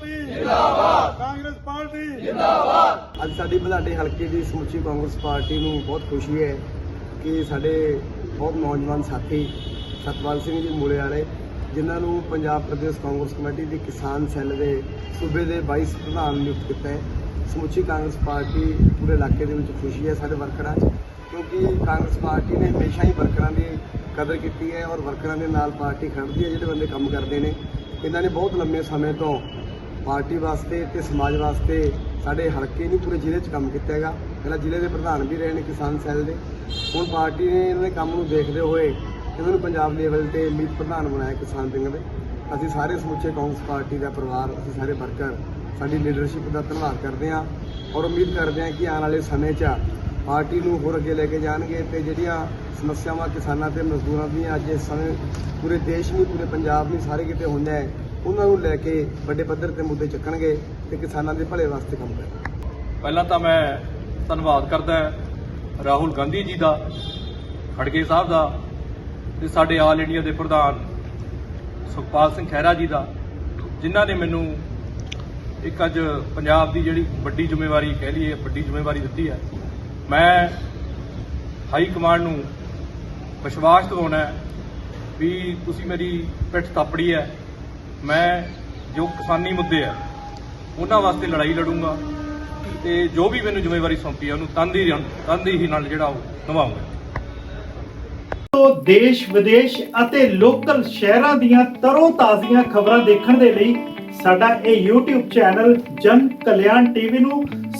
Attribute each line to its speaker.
Speaker 1: ਕਾਂਗਰਸ ਅੱਜ ਸਾਡੀ ਬਲਾਡੇ ਹਲਕੇ ਦੀ ਸਮੁੱਚੀ ਕਾਂਗਰਸ ਪਾਰਟੀ ਨੂੰ ਬਹੁਤ ਖੁਸ਼ੀ ਹੈ ਕਿ ਸਾਡੇ ਬਹੁਤ ਨੌਜਵਾਨ ਸਾਥੀ ਸਤਪਾਲ ਸਿੰਘ ਜੀ ਮੂਲੇ ਵਾਲੇ ਜਿਨ੍ਹਾਂ ਨੂੰ ਪੰਜਾਬ ਪ੍ਰਦੇਸ਼ ਕਾਂਗਰਸ ਕਮੇਟੀ ਦੀ ਕਿਸਾਨ ਸੈੱਲ ਦੇ ਸੂਬੇ ਦੇ 22 ਪ੍ਰਧਾਨ ਨਿਯੁਕਤ ਕੀਤਾ ਹੈ। ਸਮੁੱਚੀ ਕਾਂਗਰਸ ਪਾਰਟੀ ਪੂਰੇ ਇਲਾਕੇ ਦੇ ਵਿੱਚ ਖੁਸ਼ੀ ਹੈ ਸਾਡੇ ਵਰਕਰਾਂ 'ਚ ਕਿਉਂਕਿ ਕਾਂਗਰਸ ਪਾਰਟੀ ਨੇ ਹਮੇਸ਼ਾ ਹੀ ਵਰਕਰਾਂ ਦੀ ਕਦਰ ਕੀਤੀ ਹੈ ਔਰ ਵਰਕਰਾਂ ਦੇ ਨਾਲ ਪਾਰਟੀ ਖੜਦੀ ਹੈ ਜਿਹੜੇ ਬੰਦੇ ਕੰਮ ਕਰਦੇ ਨੇ। ਇਹਨਾਂ ਨੇ ਬਹੁਤ ਲੰਮੇ ਸਮੇਂ ਤੋਂ ਪਾਰਟੀ ਵਾਸਤੇ ਤੇ ਸਮਾਜ ਵਾਸਤੇ ਸਾਡੇ ਹਲਕੇ ਨਹੀਂ, ਪੂਰੇ ਜ਼ਿਲ੍ਹੇ 'ਚ ਕੰਮ ਕੀਤਾ ਹੈਗਾ। ਪਹਿਲਾਂ ਜ਼ਿਲ੍ਹੇ ਦੇ ਪ੍ਰਧਾਨ ਵੀ ਰਹੇ ਨੇ ਕਿਸਾਨ ਸੈੱਲ ਦੇ। ਹੁਣ ਪਾਰਟੀ ਨੇ ਇਹਨਾਂ ਦੇ ਕੰਮ ਨੂੰ ਦੇਖਦੇ ਹੋਏ ਇਹਨਾਂ ਨੂੰ ਪੰਜਾਬ ਲੈਵਲ ਤੇ ਮੀਤ ਪ੍ਰਧਾਨ ਬਣਾਇਆ ਕਿਸਾਨ ਸਿੰਘ ਦੇ। ਅਸੀਂ ਸਾਰੇ ਸਮੁੱਚੇ ਕਾਂਗਰਸ ਪਾਰਟੀ ਦਾ ਪਰਿਵਾਰ, ਅਸੀਂ ਸਾਰੇ ਵਰਕਰ, ਸਾਡੀ ਲੀਡਰਸ਼ਿਪ ਦਾ ਧੰਨਵਾਦ ਕਰਦੇ ਹਾਂ ਔਰ ਉਮੀਦ ਕਰਦੇ ਹਾਂ ਕਿ ਆਉਣ ਵਾਲੇ ਸਮੇਂ 'ਚ ਪਾਰਟੀ ਨੂੰ ਹੋਰ ਅੱਗੇ ਲੈ ਕੇ ਜਾਣਗੇ ਤੇ ਜਿਹੜੀਆਂ ਸਮੱਸਿਆਵਾਂ ਕਿਸਾਨਾਂ ਤੇ ਮਜ਼ਦੂਰਾਂ ਦੀਆਂ ਅੱਜ ਇਸ ਸਮੇਂ ਪੂਰੇ ਦੇਸ਼ ਨਹੀਂ, ਪੂਰੇ ਪੰਜਾਬ ਨਹੀਂ, ਸਾਰੇ ਕਿਤੇ ਹੁੰਦਾ ਹੈ ਉਹਨਾਂ ਨੂੰ ਲੈ ਕੇ ਵੱਡੇ ਪੱਧਰ ਤੇ ਮੁੱਦੇ ਚੱਕਣਗੇ ਤੇ ਕਿਸਾਨਾਂ ਦੇ ਭਲੇ ਵਾਸਤੇ ਕੰਮ ਕਰਨਗੇ।
Speaker 2: ਪਹਿਲਾਂ ਤਾਂ ਮੈਂ ਧੰਨਵਾਦ ਕਰਦਾ ਰਾਹੁਲ ਗਾਂਧੀ ਜੀ ਦਾ, ਖੜਗੇ ਸਾਹਿਬ ਦਾ ਤੇ ਸਾਡੇ ਆਲ ਇੰਡੀਆ ਦੇ ਪ੍ਰਧਾਨ ਸੁਖਪਾਲ ਸਿੰਘ ਖਹਿਰਾ ਜੀ ਦਾ, ਜਿਨ੍ਹਾਂ ਨੇ ਮੈਨੂੰ ਇੱਕ ਅੱਜ ਪੰਜਾਬ ਦੀ ਜਿਹੜੀ ਵੱਡੀ ਜ਼ਿੰਮੇਵਾਰੀ ਕਹਿ ਲਈਏ, ਵੱਡੀ ਜ਼ਿੰਮੇਵਾਰੀ ਦਿੱਤੀ ਹੈ। ਮੈਂ ਹਾਈ ਕਮਾਂਡ ਨੂੰ ਵਿਸ਼ਵਾਸ ਦਿਵਾਉਣਾ ਵੀ ਤੁਸੀਂ ਮੇਰੀ ਪਿੱਠ ਥਾਪੜੀ ਹੈ। ਮੈਂ ਜੋ ਕਿਸਾਨੀ ਮੁੱਦੇ ਆ, ਉਹਨਾਂ ਵਾਸਤੇ ਲੜਾਈ ਲੜੂੰਗਾ ਤੇ ਜੋ ਵੀ ਮੈਨੂੰ ਜ਼ਿੰਮੇਵਾਰੀ ਸੌਂਪੀ ਹੈ ਉਹਨੂੰ ਤਨਦੀ ਤਨਦੀ ਹੀ ਨਾਲ ਜਿਹੜਾ ਉਹ ਨਿਭਾਉਂਗਾ।
Speaker 3: ਤੋਂ ਦੇਸ਼, ਵਿਦੇਸ਼ ਅਤੇ ਲੋਕਲ ਸ਼ਹਿਰਾਂ ਦੀਆਂ ਤਰੋ ਤਾਜ਼ੀਆਂ ਖਬਰਾਂ ਦੇਖਣ ਦੇ ਲਈ ਸਾਡਾ ਇਹ YouTube ਚੈਨਲ ਜਨ ਕਲਿਆਣ ਟੀਵੀ ਨੂੰ